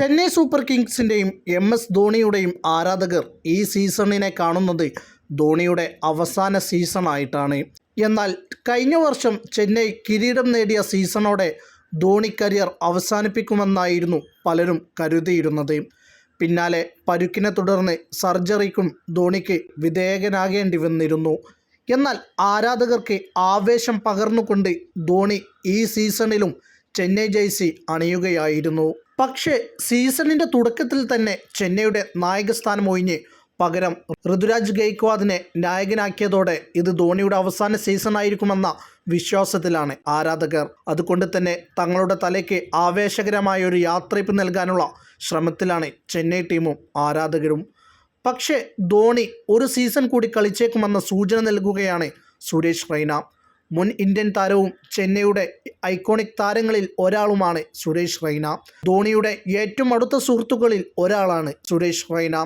Chennai super കിങ്സിന്റെയും M S ധോണിയുടെയും ആരാധകർ ഈ സീസണിനെ കാണുന്നത് ധോണിയുടെ അവസാന സീസണായിട്ടാണ്. എന്നാൽ കഴിഞ്ഞ വർഷം ചെന്നൈ കിരീടം നേടിയ സീസണോടെ ധോണി കരിയർ അവസാനിപ്പിക്കുമെന്നായിരുന്നു പലരും കരുതിയിരുന്നത്. പിന്നാലെ പരുക്കിനെ തുടർന്ന് സർജറിക്കും ധോണിക്ക് വിധേയകനാകേണ്ടി വന്നിരുന്നു എന്നാൽ ആരാധകർക്ക് ആവേശം പകർന്നുകൊണ്ട് ധോണി ഈ സീസണിലും ചെന്നൈ ജേഴ്സി അണിയുകയായിരുന്നു. പക്ഷേ സീസണിന്റെ തുടക്കത്തിൽ തന്നെ ചെന്നൈയുടെ നായകസ്ഥാനം ഒഴിഞ്ഞ് പകരം ഋതുരാജ് ഗെയ്ക്വാദിനെ നായകനാക്കിയതോടെ ഇത് ധോണിയുടെ അവസാന സീസൺ ആയിരിക്കുമെന്ന വിശ്വാസത്തിലാണ് ആരാധകർ. അതുകൊണ്ട് തന്നെ തങ്ങളുടെ തലയ്ക്ക് ആവേശകരമായ ഒരു യാത്രയപ്പ് നൽകാനുള്ള ശ്രമത്തിലാണ് ചെന്നൈ ടീമും ആരാധകരും. പക്ഷേ ധോണി ഒരു സീസൺ കൂടി കളിച്ചേക്കുമെന്ന സൂചന നൽകുകയാണ് സുരേഷ് റൈന. മുൻ ഇന്ത്യൻ താരവും ചെന്നൈയുടെ ഐക്കോണിക് താരങ്ങളിൽ ഒരാളുമാണ് സുരേഷ് റൈന. ധോണിയുടെ ഏറ്റവും അടുത്ത സുഹൃത്തുക്കളിൽ ഒരാളാണ് സുരേഷ് റൈന.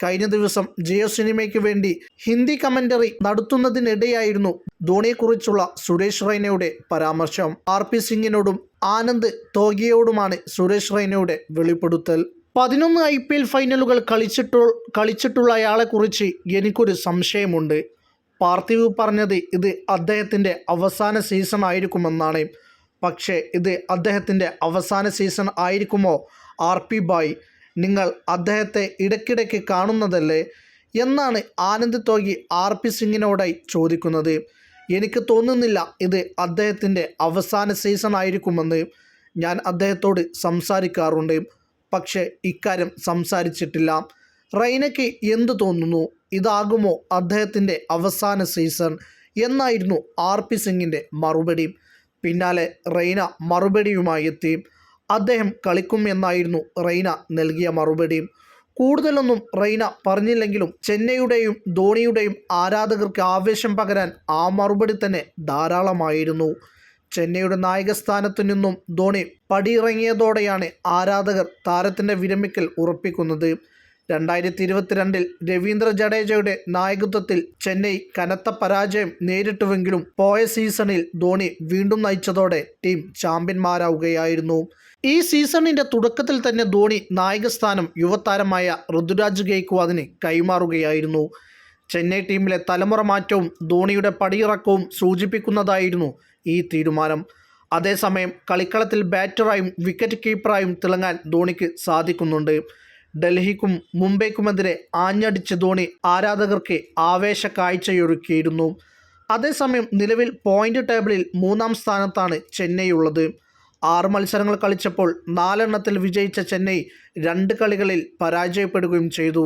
കഴിഞ്ഞ ദിവസം ജിയോ സിനിമയ്ക്ക് വേണ്ടി ഹിന്ദി കമന്ററി നടത്തുന്നതിനിടെയായിരുന്നു ധോണിയെക്കുറിച്ചുള്ള സുരേഷ് റൈനയുടെ പരാമർശം. ആർ പി സിംഗിനോടും ആനന്ദ് തോഗിയോടുമാണ് സുരേഷ് റൈനയുടെ വെളിപ്പെടുത്തൽ. പതിനൊന്ന് ഐ പി എൽ ഫൈനലുകൾ കളിച്ചിട്ടു കളിച്ചിട്ടുള്ള അയാളെക്കുറിച്ച് എനിക്കൊരു സംശയമുണ്ട്. പാർത്ഥിവ് പറഞ്ഞത് ഇത് അദ്ദേഹത്തിന്റെ അവസാന സീസൺ ആയിരിക്കുമെന്നാണ്. പക്ഷേ ഇത് അദ്ദേഹത്തിന്റെ അവസാന സീസൺ ആയിരിക്കുമോ? ആർ പി ബായ് നിങ്ങൾ അദ്ദേഹത്തെ ഇടയ്ക്കിടയ്ക്ക് കാണുന്നതല്ലേ? എന്നാണ് ആനന്ദ് തോഗി ആർ പി സിംഗിനോടായി ചോദിക്കുന്നത്. എനിക്ക് തോന്നുന്നില്ല ഇത് അദ്ദേഹത്തിന്റെ അവസാന സീസൺ ആയിരിക്കുമെന്ന് ഞാൻ അദ്ദേഹത്തോട് സംസാരിക്കാറുണ്ട്. പക്ഷേ ഇക്കാര്യം സംസാരിച്ചിട്ടില്ല. റൈനയ്ക്ക് എന്തു തോന്നുന്നു? ഇതാകുമോ അദ്ദേഹത്തിന്റെ അവസാന സീസൺ എന്നായിരുന്നു ആർ പി സിംഗിന്റെ മറുപടി. പിന്നാലെ റെയ്ന മറുപടിയുമായി എത്തി. അദ്ദേഹം കളിക്കും എന്നായിരുന്നു റെയ്ന നൽകിയ മറുപടി. കൂടുതലൊന്നും റെയ്ന പറഞ്ഞില്ലെങ്കിലും ചെന്നൈയുടെയും ധോണിയുടെയും ആരാധകർക്ക് ആവേശം പകരാൻ ആ മറുപടി തന്നെ ധാരാളമായിരുന്നു. ചെന്നൈയുടെ നായകസ്ഥാനത്തു നിന്നും ധോണി പടിയിറങ്ങിയതോടെയാണ് ആരാധകർ താരത്തിന്റെ വിരമിക്കൽ ഉറപ്പിക്കുന്നത്. രണ്ടായിരത്തി ഇരുപത്തിരണ്ടിൽ രവീന്ദ്ര ജഡേജയുടെ നായകത്വത്തിൽ ചെന്നൈ കനത്ത പരാജയം നേരിട്ടുവെങ്കിലും പോയ സീസണിൽ ധോണി വീണ്ടും നയിച്ചതോടെ ടീം ചാമ്പ്യന്മാരാവുകയായിരുന്നു. ഈ സീസണിന്റെ തുടക്കത്തിൽ തന്നെ ധോണി നായകസ്ഥാനം യുവതാരമായ ഋതുരാജ് ഗെയ്ക്വാദിന് കൈമാറുകയായിരുന്നു. ചെന്നൈ ടീമിലെ തലമുറ മാറ്റവും ധോണിയുടെ പടിയിറക്കവും സൂചിപ്പിക്കുന്നതായിരുന്നു ഈ തീരുമാനം. അതേസമയം കളിക്കളത്തിൽ ബാറ്ററായും വിക്കറ്റ് കീപ്പറായും തിളങ്ങാൻ ധോണിക്ക് സാധിക്കുന്നുണ്ട്. ഡൽഹിക്കും മുംബൈക്കുമെതിരെ ആഞ്ഞടിച്ച ധോണി ആരാധകർക്ക് ആവേശ കാഴ്ചയൊരുക്കിയിരുന്നു. അതേസമയം നിലവിൽ പോയിന്റ് ടേബിളിൽ മൂന്നാം സ്ഥാനത്താണ് ചെന്നൈ ഉള്ളത് ആറ് മത്സരങ്ങൾ കളിച്ചപ്പോൾ നാലെണ്ണത്തിൽ വിജയിച്ച ചെന്നൈ രണ്ട് കളികളിൽ പരാജയപ്പെടുകയും ചെയ്തു.